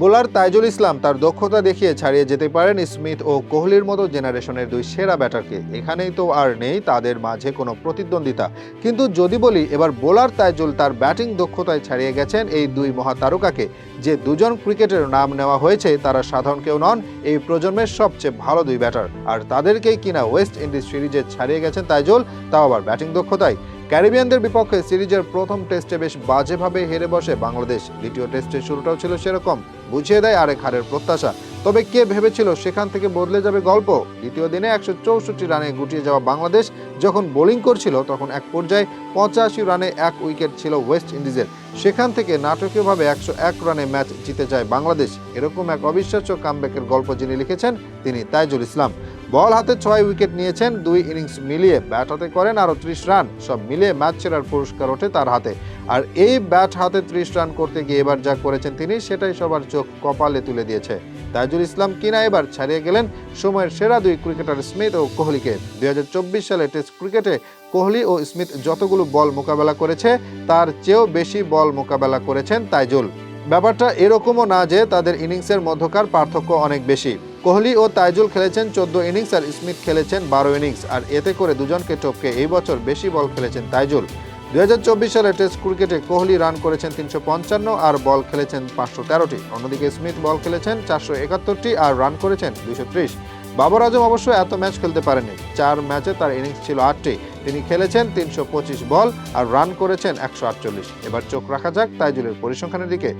Bowler Taijul ইসলাম তার দক্ষতা দেখিয়ে ছাড়িয়ে যেতে পারেন স্মিথ ও কোহলির মতো জেনারেশনের দুই সেরা ব্যাটারকে। এখানেই তো আর নেই তাদের মাঝে কোনো প্রতিদ্বন্দ্বিতা। কিন্তু যদি বলি, এবার বোলার তাইজুল তার ব্যাটিং দক্ষতায় ছাড়িয়ে গেছেন এই দুই মহাতারকাকে। যে দুজন ক্রিকেটের নাম নেওয়া হয়েছে, তারা সাধারণ কেউ নন, এই প্রজন্মের সবচেয়ে ভালো দুই ব্যাটার। আর তাদেরকেই কিনা ওয়েস্ট ইন্ডিজ সিরিজে ছাড়িয়ে গেছেন তাইজুল, তাও আবার ব্যাটিং দক্ষতায়। ক্যারিবিয়ানদের বিপক্ষে সিরিজের প্রথম টেস্টে বেশ বাজেভাবে হেরে বসে বাংলাদেশ। দ্বিতীয় টেস্টের শুরুটাও ছিল সেরকম, বুঝিয়ে দেয় আরেক হারের প্রত্যাশা। তবে কে ভেবেছিল সেখান থেকে বদলে যাবে গল্প? দ্বিতীয় দিনে একশো চৌষট্টি রানে গুটিয়ে যাওয়া বাংলাদেশ যখন বোলিং করছিল, তখন এক পর্যায়ে পঁচাশি রানে এক উইকেট ছিল ওয়েস্ট ইন্ডিজের। সেখান থেকে নাটকীয়ভাবে একশো এক রানে ম্যাচ জিতে যায় বাংলাদেশ। এরকম এক অবিশ্বাস্য কামব্যাকের গল্প যিনি লিখেছেন, তিনি তাইজুল ইসলাম। বল হাতে ছয় উইকেট নিয়েছেন, দুই ইনিংস মিলিয়ে ব্যাট হাতে করেন আরও ত্রিশ রান। সব মিলিয়ে ম্যাচ সেরার পুরস্কার ওঠে তার হাতে। আর এই ব্যাট হাতে ত্রিশ রান করতে গিয়ে এবার যা করেছেন তিনি, সেটাই সবার চোখ কপালে তুলে দিয়েছে। তাইজুল ইসলাম কিনা এবার ছাড়িয়ে গেলেন সময়ের সেরা দুই ক্রিকেটার স্মিথ ও কোহলিকে। দু হাজার চব্বিশ সালে টেস্ট ক্রিকেটে কোহলি ও স্মিথ যতগুলো বল মোকাবেলা করেছে, তার চেয়েও বেশি বল মোকাবেলা করেছেন তাইজুল। ব্যাপারটা এরকমও না যে তাদের ইনিংসের মধ্যকার পার্থক্য অনেক বেশি। কোহলি ও তাইজুল খেলেছেন চোদ্দ ইনিংস আর স্মিথ খেলেছেন বারো ইনিংস। আর এতে করে দুজনকে টপকে এই বছর বেশি বল খেলেছেন তাইজুল। দুহাজার চব্বিশ সালে টেস্ট ক্রিকেটে কোহলি রান করেছেন তিনশো পঞ্চান্ন আর বল খেলেছেন পাঁচশো তেরোটি। অন্যদিকে স্মিথ বল খেলেছেন চারশো একাত্তরটি আর রান করেছেন দুশো ত্রিশ। বাবর আজম অবশ্য এত ম্যাচ খেলতে পারেনি চার ম্যাচে তার ইনিংস ছিল আটটি। তিনি খেলেছেন তিনশো পঁচিশ বল আর রান করেছেন একশো আটচল্লিশ। এবার চোখ রাখা যাক তাইজুলের পরিসংখ্যানের দিকে।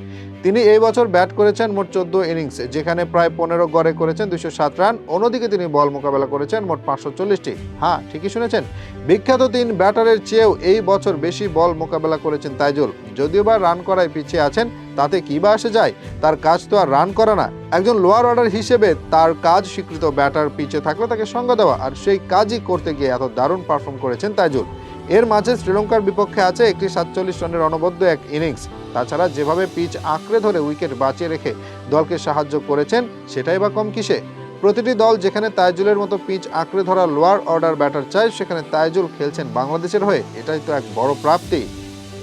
তিনি এই বছর ব্যাট করেছেন মোট চোদ্দ ইনিংস, যেখানে প্রায় পনেরো গড়ে করেছেন দুশো সাত রান। অন্যদিকে তিনি বল মোকাবেলা করেছেন মোট পাঁচশো চল্লিশটি। হ্যাঁ ঠিকই শুনেছেন। বিখ্যাত তিন ব্যাটারের চেয়েও এই বছর বেশি বল মোকাবেলা করেছেন তাইজুল। যদিও বা রান করায় পিছিয়ে আছেন, তাতে কি বা আসে যায়? তার কাজ তো আর রান করা না। একজন লোয়ার অর্ডার হিসেবে তার কাজ স্বীকৃত ব্যাটার পিছিয়ে থাকলে তাকে সঙ্গ দেওয়া, আর সেই কাজই করতে গিয়ে এত দারুণ পারফর্ম করেছেন তাইজুল। এর মাঝে শ্রীলঙ্কার বিপক্ষে আছে একটি সাতচল্লিশ রানের অনবদ্য এক ইনিংস তাছাড়া যেভাবে পিচ আঁকড়ে ধরে উইকেট বাঁচিয়ে রেখে দলকে সাহায্য করেছেন, সেটাই বা কম কিসে? প্রতিটি দল যেখানে তাইজুলের মতো পিচ আঁকড়ে ধরা লোয়ার অর্ডার ব্যাটার চায়, সেখানে তাইজুল খেলছেন বাংলাদেশের হয়ে। এটাই তো এক বড় প্রাপ্তি।